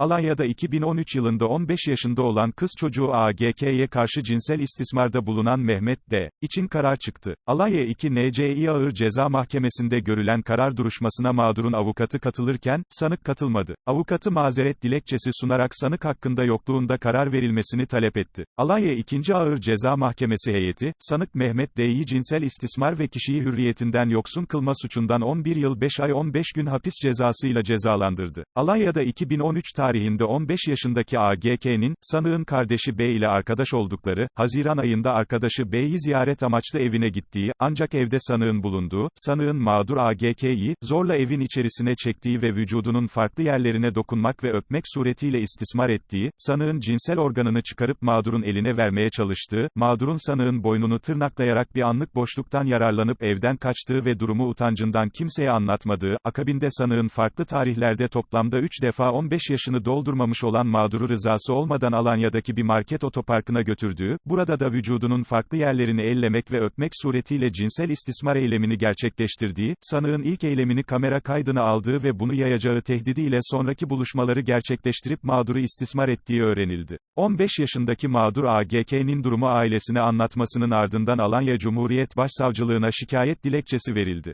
Alanya'da 2013 yılında 15 yaşında olan kız çocuğu AGK'ye karşı cinsel istismarda bulunan Mehmet D. için karar çıktı. Alanya 2 NCİ Ağır Ceza Mahkemesi'nde görülen karar duruşmasına mağdurun avukatı katılırken, sanık katılmadı. Avukatı mazeret dilekçesi sunarak sanık hakkında yokluğunda karar verilmesini talep etti. Alanya 2. Ağır Ceza Mahkemesi heyeti, sanık Mehmet D'yi cinsel istismar ve kişiyi hürriyetinden yoksun kılma suçundan 11 yıl 5 ay 15 gün hapis cezasıyla cezalandırdı. Alanya'da 2013 tarihinde 15 yaşındaki AGK'nin, sanığın kardeşi B ile arkadaş oldukları, Haziran ayında arkadaşı B'yi ziyaret amaçlı evine gittiği, ancak evde sanığın bulunduğu, sanığın mağdur AGK'yi, zorla evin içerisine çektiği ve vücudunun farklı yerlerine dokunmak ve öpmek suretiyle istismar ettiği, sanığın cinsel organını çıkarıp mağdurun eline vermeye çalıştığı, mağdurun sanığın boynunu tırnaklayarak bir anlık boşluktan yararlanıp evden kaçtığı ve durumu utancından kimseye anlatmadığı, akabinde sanığın farklı tarihlerde toplamda 3 defa 15 yaşını doldurmamış olan mağduru rızası olmadan Alanya'daki bir market otoparkına götürdüğü, burada da vücudunun farklı yerlerini ellemek ve öpmek suretiyle cinsel istismar eylemini gerçekleştirdiği, sanığın ilk eylemini kamera kaydına aldığı ve bunu yayacağı tehdidiyle sonraki buluşmaları gerçekleştirip mağduru istismar ettiği öğrenildi. 15 yaşındaki mağdur AGK'nin durumu ailesine anlatmasının ardından Alanya Cumhuriyet Başsavcılığına şikayet dilekçesi verildi.